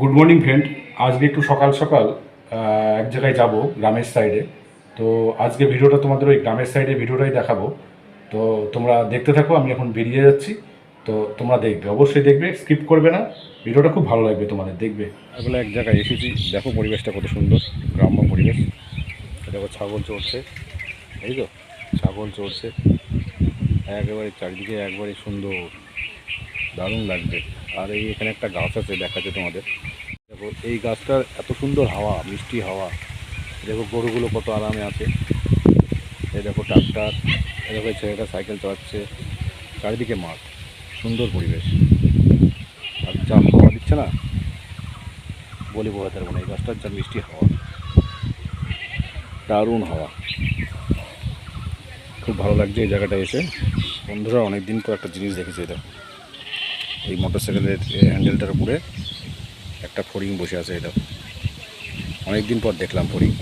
Good morning friend আজকে একটু সকাল সকাল এক জায়গায় যাব, গ্রামের সাইডে তো আজকে ভিডিওটা তোমাদের ওই গ্রামের সাইডে ভিডিওটাই দেখাবো। তো তোমরা দেখতে থাকো, আমি এখন বেরিয়ে যাচ্ছি। তো তোমরা দেখবে, অবশ্যই দেখবে স্কিপ করবে না। ভিডিওটা খুব ভালো লাগবে তোমাদের, দেখবে। এগুলো এক জায়গায় এসেছি, দেখো পরিবেশটা কত সুন্দর, গ্রাম্য পরিবেশ। দেখো ছাগল চড়ছে, এই তো, ছাগল চড়ছে। একেবারে চারিদিকে একবারে সুন্দর। দারুণ লাগবে। আর এই এখানে একটা গাছ আছে, দেখাচ্ছে তোমাদের। দেখো, এই গাছটার এত সুন্দর হাওয়া, মিষ্টি হাওয়া। দেখো, গরুগুলো কত আরামে আছে। এই দেখো, ট্রাক্টার। এই দেখো ছেলেটা সাইকেল চালাচ্ছে। চারিদিকে মাঠ। সুন্দর পরিবেশ। আর যা হাওয়া দিচ্ছে না, বলে বোঝাতে পারব না, এই গাছটার যা মিষ্টি হাওয়া। দারুণ হাওয়া। খুব ভালো লাগছে এই জায়গাটা এসে। বন্ধুরা অনেক দিন পর একটা জিনিস দেখেছি, এটা। এই মোটরসাইকেলের হ্যান্ডেলটার উপরে একটা ফড়িং বসে আছে এটা। অনেকদিন পর দেখলাম ফড়িং।